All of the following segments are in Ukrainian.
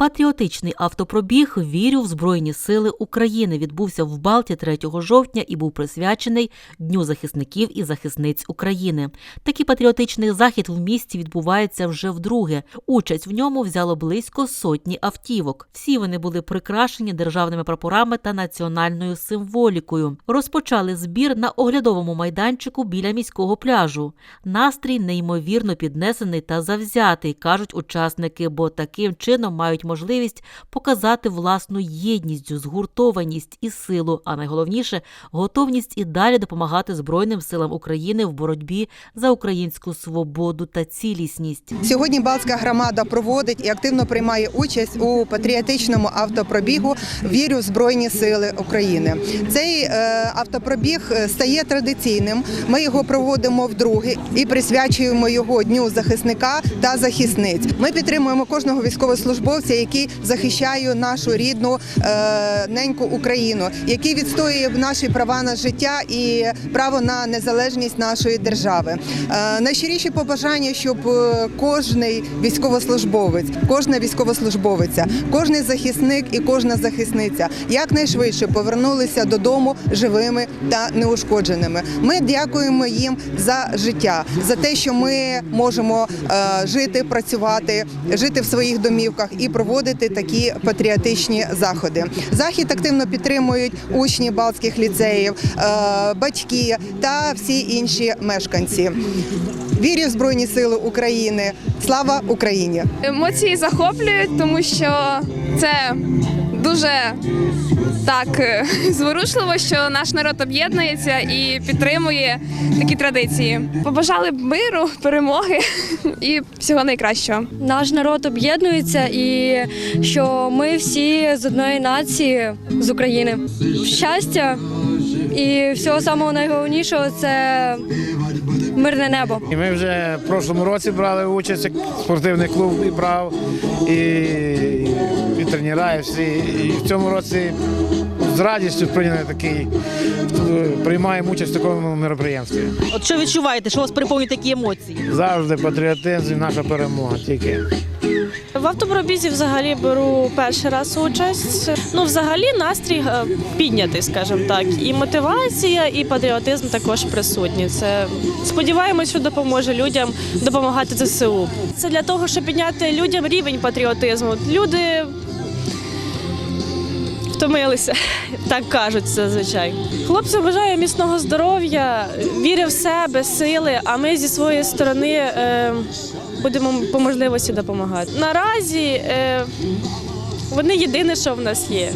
Патріотичний автопробіг Вірю в Збройні Сили України відбувся в Балті 3 жовтня і був присвячений Дню захисників і захисниць України. Такий патріотичний захід в місті відбувається вже вдруге. Участь в ньому взяло близько сотні автівок. Всі вони були прикрашені державними прапорами та національною символікою. Розпочали збір на оглядовому майданчику біля міського пляжу. Настрій неймовірно піднесений та завзятий, кажуть учасники, бо таким чином мають можливість показати власну єдність, згуртованість і силу, а найголовніше готовність і далі допомагати Збройним силам України в боротьбі за українську свободу та цілісність. Сьогодні Балтська громада проводить і активно приймає участь у патріотичному автопробігу Вірю в Збройні Сили України. Цей е, автопробіг е, стає традиційним. Ми його проводимо вдруге і присвячуємо його дню захисника та захисниць. Ми підтримуємо кожного військовослужбовця, який захищає нашу рідну е, неньку Україну, який відстоює наші права на життя і право на незалежність нашої держави. Е, найщиріші побажання, щоб е, кожний військовослужбовець, кожна військовослужбовиця, кожний захисник і кожна захисниця якнайшвидше повернулися додому живими та неушкодженими. Ми дякуємо їм за життя, за те, що ми можемо жити, працювати, жити в своїх домівках і проводити такі патріотичні заходи. Захід активно підтримують учні балтських ліцеїв, е, батьки та всі інші мешканці. Вірю в Збройні Сили України. Слава Україні! Емоції захоплюють, тому що це дуже так е, зворушливо, що наш народ об'єднується і підтримує такі традиції. Побажали б миру, перемоги і всього найкращого. Наш народ об'єднується і що ми всі з одної нації з України. Щастя і всього самого найголовнішого це мирне небо. І ми вже в прошлому році брали участь, як спортивний клуб і брав, і, і тренера, і всі. І в цьому році з радістю прийняли такий, приймаємо участь в такому мероприємстві. От що відчуваєте, що вас переповнюють такі емоції? Завжди патріотизм і наша перемога тільки. В автопробізі взагалі беру перший раз участь. Ну, взагалі, настрій е, піднятий, скажімо так. І мотивація, і патріотизм також присутні. Це сподіваємось, що допоможе людям допомагати ЗСУ. Це для того, щоб підняти людям рівень патріотизму. Люди втомилися, так кажуть зазвичай. хлопці бажаю міцного здоров'я, віри в себе, сили. А ми зі своєї сторони е, будемо по можливості допомагати. Наразі е, вони єдине, що в нас є.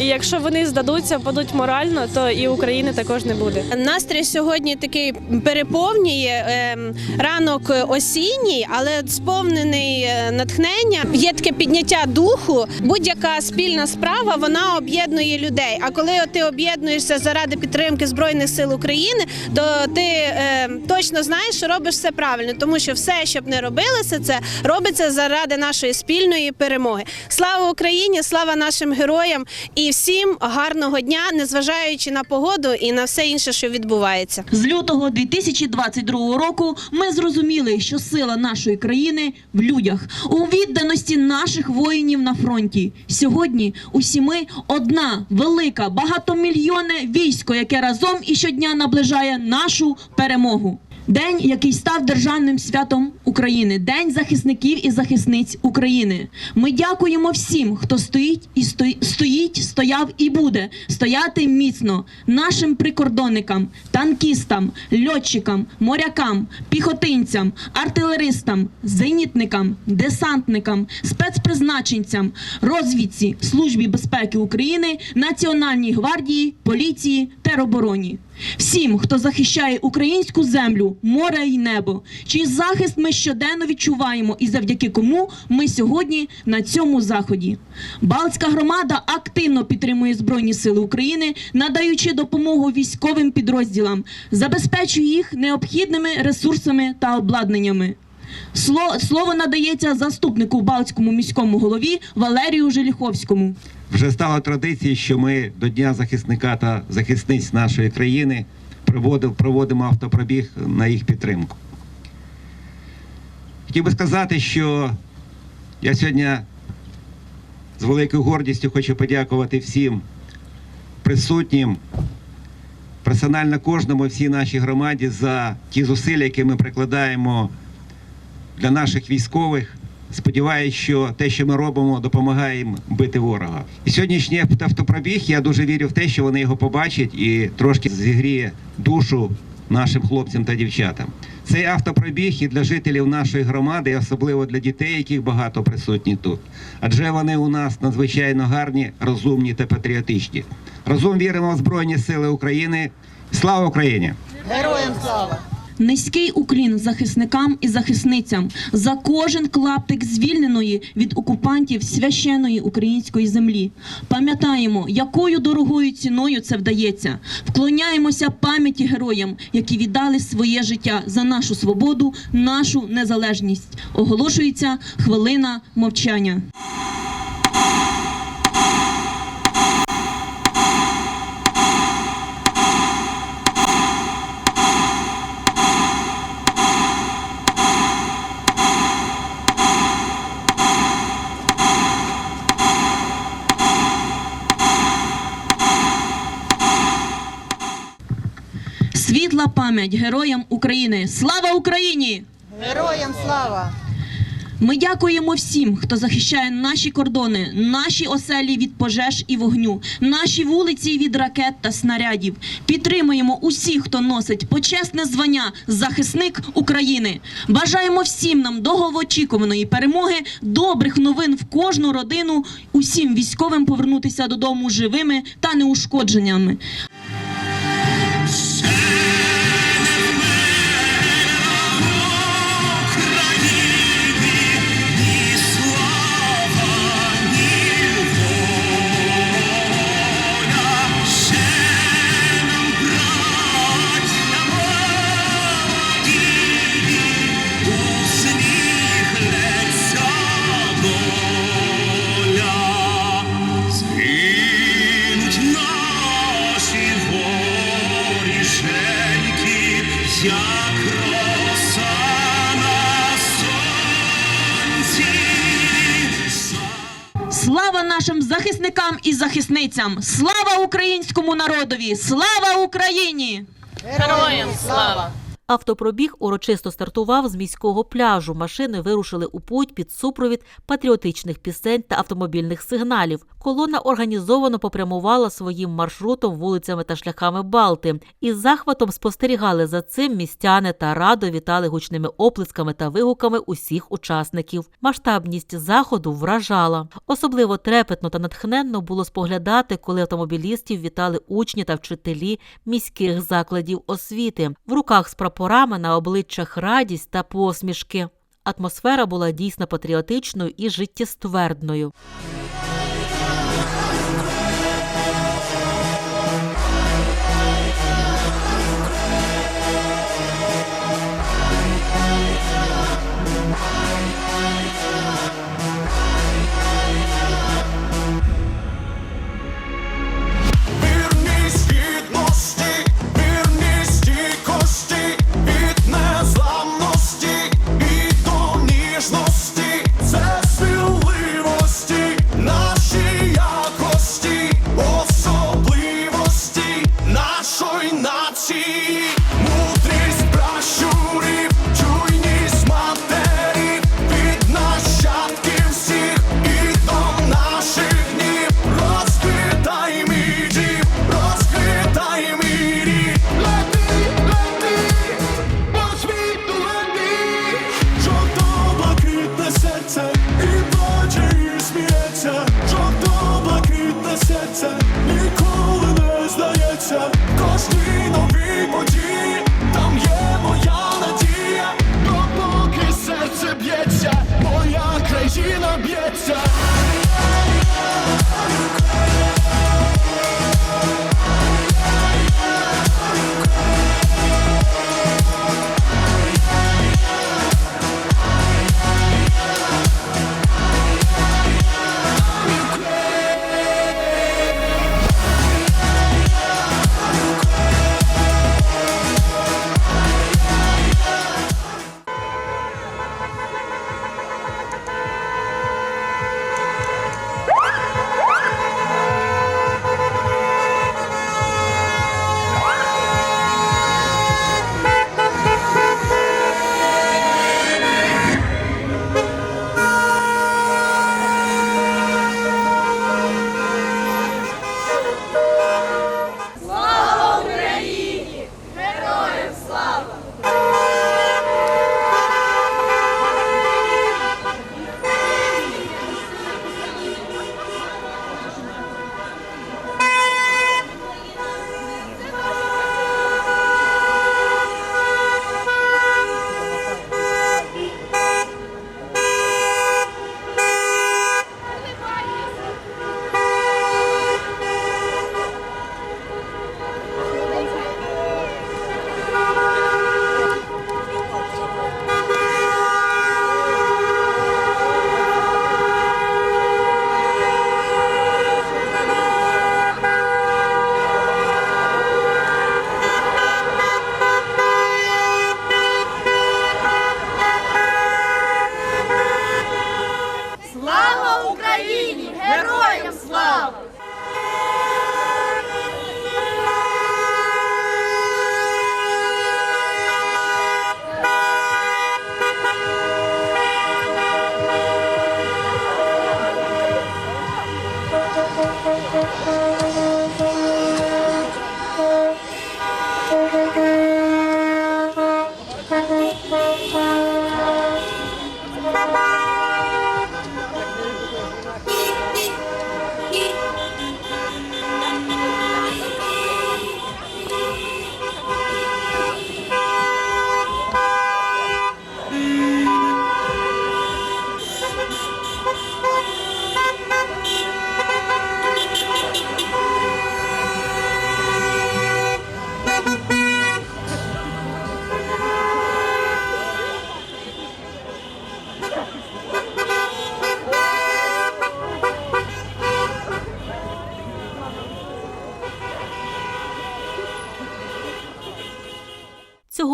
І якщо вони здадуться, падуть морально, то і України також не буде. Настрій сьогодні такий переповнює ем, ранок осінній, але сповнений е, натхнення. Є таке підняття духу. Будь-яка спільна справа вона об'єднує людей. А коли ти об'єднуєшся заради підтримки збройних сил України, то ти ем, точно знаєш, що робиш все правильно, тому що все, щоб не робилося, це робиться заради нашої спільної перемоги. Слава Україні! Слава нашим героям! І всім гарного дня, незважаючи на погоду і на все інше, що відбувається. З лютого 2022 року ми зрозуміли, що сила нашої країни в людях, у відданості наших воїнів на фронті. Сьогодні усі ми одна велика багатомільйонне військо, яке разом і щодня наближає нашу перемогу. День, який став державним святом України, День захисників і захисниць України. Ми дякуємо всім, хто стоїть і стоїть, стояв і буде стояти міцно нашим прикордонникам, танкістам, льотчикам, морякам, піхотинцям, артилеристам, зенітникам, десантникам, спецпризначенцям, розвідці, службі безпеки України, Національній гвардії, поліції, теробороні. Всім, хто захищає українську землю, море і небо, чий захист ми щоденно відчуваємо, і завдяки кому ми сьогодні на цьому заході. Балтська громада активно підтримує Збройні Сили України, надаючи допомогу військовим підрозділам, забезпечує їх необхідними ресурсами та обладнаннями. Слово, надається заступнику Балтському міському голові Валерію Желіховському. Вже стало традицією, що ми до Дня захисника та захисниць нашої країни проводимо автопробіг на їх підтримку. Хотів би сказати, що я сьогодні з великою гордістю хочу подякувати всім присутнім, персонально кожному, всій нашій громаді за ті зусилля, які ми прикладаємо для наших військових. Сподіваюсь, що те, що ми робимо, допомагає їм бити ворога. І сьогоднішній автопробіг, я дуже вірю в те, що вони його побачать і трошки зігріє душу нашим хлопцям та дівчатам. Цей автопробіг і для жителів нашої громади, і особливо для дітей, яких багато присутні тут. Адже вони у нас надзвичайно гарні, розумні та патріотичні. Разом віримо в Збройні Сили України. Слава Україні! Низький уклін захисникам і захисницям за кожен клаптик звільненої від окупантів священої української землі. Пам'ятаємо, якою дорогою ціною це вдається. Вклоняємося пам'яті героям, які віддали своє життя за нашу свободу, нашу незалежність. Оголошується хвилина мовчання. Пам'ять героям України. Слава Україні! Героям слава! Ми дякуємо всім, хто захищає наші кордони, наші оселі від пожеж і вогню, наші вулиці від ракет та снарядів. Підтримуємо усіх, хто носить почесне звання захисник України. Бажаємо всім нам довгоочікуваної перемоги, добрих новин в кожну родину, усім військовим повернутися додому живими та неушкодженнями. Захисникам і захисницям! Слава українському народові! Слава Україні! Героям слава! Автопробіг урочисто стартував з міського пляжу. Машини вирушили у путь під супровід патріотичних пісень та автомобільних сигналів. Колона організовано попрямувала своїм маршрутом вулицями та шляхами Балти. Із захватом спостерігали за цим містяни та радо вітали гучними оплесками та вигуками усіх учасників. Масштабність заходу вражала. Особливо трепетно та натхненно було споглядати, коли автомобілістів вітали учні та вчителі міських закладів освіти. В руках з прапорами на обличчях радість та посмішки. Атмосфера була дійсно патріотичною і життєствердною.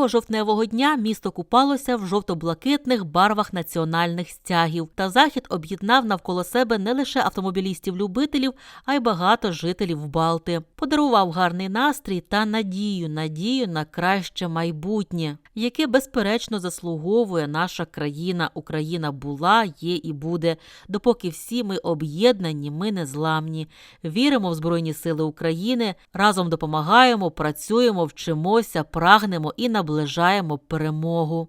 Цього жовтневого дня місто купалося в жовто-блакитних барвах національних стягів. Та захід об'єднав навколо себе не лише автомобілістів-любителів, а й багато жителів Балти. Подарував гарний настрій та надію, надію на краще майбутнє, яке безперечно заслуговує наша країна. Україна була, є і буде. Допоки всі ми об'єднані, ми незламні. Віримо в Збройні Сили України, разом допомагаємо, працюємо, вчимося, прагнемо і наближаємо перемогу.